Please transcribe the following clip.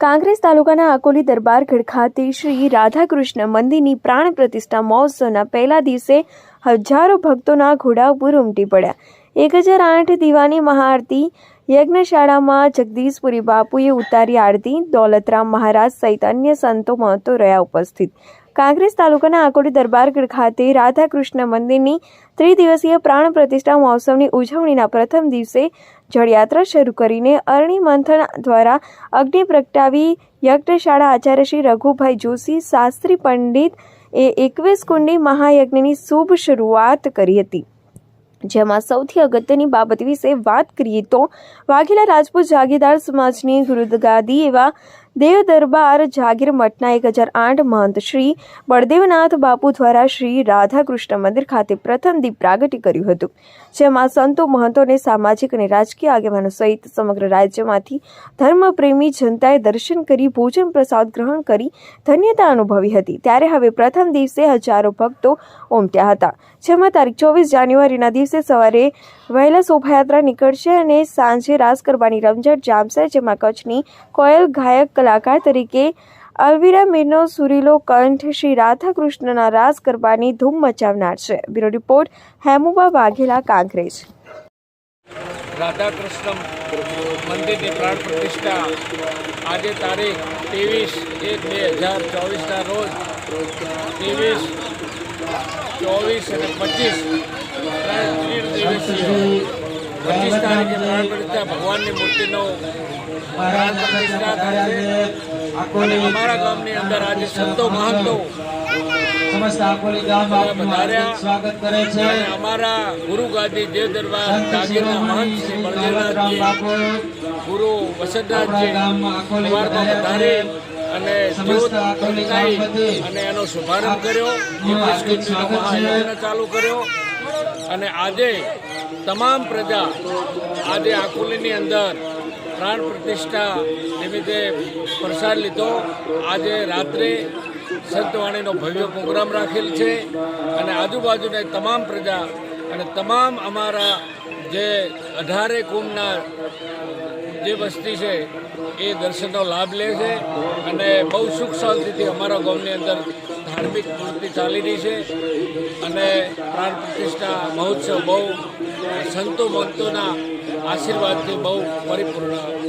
કાંગ્રેસ તાલુકાના અકોલી દરબારગઢ ખાતે શ્રી રાધાકૃષ્ણ મંદિરની પ્રાણ પ્રતિષ્ઠા મહોત્સવના પહેલા દિવસે હજારો ભક્તોના ઘોડા ઉપર ઉમટી પડ્યા. એક હજાર આઠ દીવાની મહાઆરતી યજ્ઞશાળામાં જગદીશપુરી બાપુએ ઉતારી આરતી, દોલતરામ મહારાજ સહિત અન્ય સંતો મહંતો રહ્યા ઉપસ્થિત. કાંગ્રેસ તાલુકાના આકોડી દરબારગઢ ખાતે રાધાકૃષ્ણ મંદિરની ત્રિદિવસીય પ્રાણ પ્રતિષ્ઠા મહોત્સવની ઉજવણીના પ્રથમ દિવસે જળયાત્રા શરૂ કરીને અરણી મંથન દ્વારા અગ્નિ પ્રગટાવી યજ્ઞશાળા આચાર્ય શ્રી રઘુભાઈ જોશી, શાસ્ત્રી પંડિત એ એકવીસ કુંડી મહાયજ્ઞની શુભ શરૂઆત કરી હતી. જેમાં સૌથી અગત્યની બાબત વિશે વાત કરીએ તો વાઘેલા રાજપૂત જાગીરદાર સમાજની ગુરુગાદી એવા દેવ દરબાર જાગીર મઠના એક હજાર આઠ મહંત શ્રી બળદેવનાથ બાપુ દ્વારા શ્રી રાધાકૃષ્ણ મંદિર ખાતે પ્રથમ દીપ પ્રાગટ્ય કર્યું હતું. જેમાં સંતો, મહંતોને સામાજિક અને રાજકીય આગેવાનો સહિત સમગ્ર રાજ્યમાંથી ધર્મપ્રેમી જનતાએ દર્શન કરી, ભોજન પ્રસાદ ગ્રહણ કરી ધન્યતા અનુભવી હતી. ત્યારે હવે પ્રથમ દિવસે હજારો ભક્તો ઉમટ્યા હતા. જેમાં તારીખ ચોવીસ જાન્યુઆરીના દિવસે સવારે વહેલા શોભાયાત્રા નીકળશે અને સાંજે રાસ ગરબાની રમઝટ જામશે, જેમાં કચ્છની કોયલ ગાયક કલાકાર તરીકે અલવીરા મીરનો સુરીલો કંઠ શ્રી રાધાકૃષ્ણના રાસ ગરબાની ધૂમ મચાવનાર છે. Bureau report, Hemuba Vaghela, Kankrej. Radhakrishna મંદિરની પ્રાણ પ્રતિષ્ઠા આજે તારીખ ત્રેવીસ એક બે હજાર ચોવીસના રોજ ત્રેવીસ, ચોવીસ અને પચીસ પચીસ તારીખે પ્રાણ પ્રતિષ્ઠા ભગવાનની મૂર્તિનો પ્રાણ પ્રતિષ્ઠા થાય છે. અને અમારા ગામની અંદર આજે સંતો મહંતો સ્વાગત કરે છે. અમારા ગુરુ ગાદી દેવ દરબાર જાગીરના મહંત શ્રી શ્રી બળદેવનાથજી ગુરુ વસંતનાથજી વધારે અને અને એનો શુભારંભ કર્યો. ચાલુ કર્યો. અને આજે તમામ પ્રજા આજે આકુલીની અંદર પ્રાણ પ્રતિષ્ઠા નિમિત્તે પ્રસાદ લીધો. આજે રાત્રે સંતવાણીનો ભવ્ય પ્રોગ્રામ રાખેલ છે અને આજુબાજુને તમામ પ્રજા અને તમામ અમારા જે અઢારે કુંભના જે વસ્તી છે એ દર્શનનો લાભ લે છે અને બહુ સુખ શાંતિથી અમારા ગામની અંદર ધાર્મિક પ્રવૃત્તિ ચાલી રહી છે અને પ્રાણ પ્રતિષ્ઠા મહોત્સવ બહુ સંતો ભક્તોના આશીર્વાદથી બહુ પરિપૂર્ણ.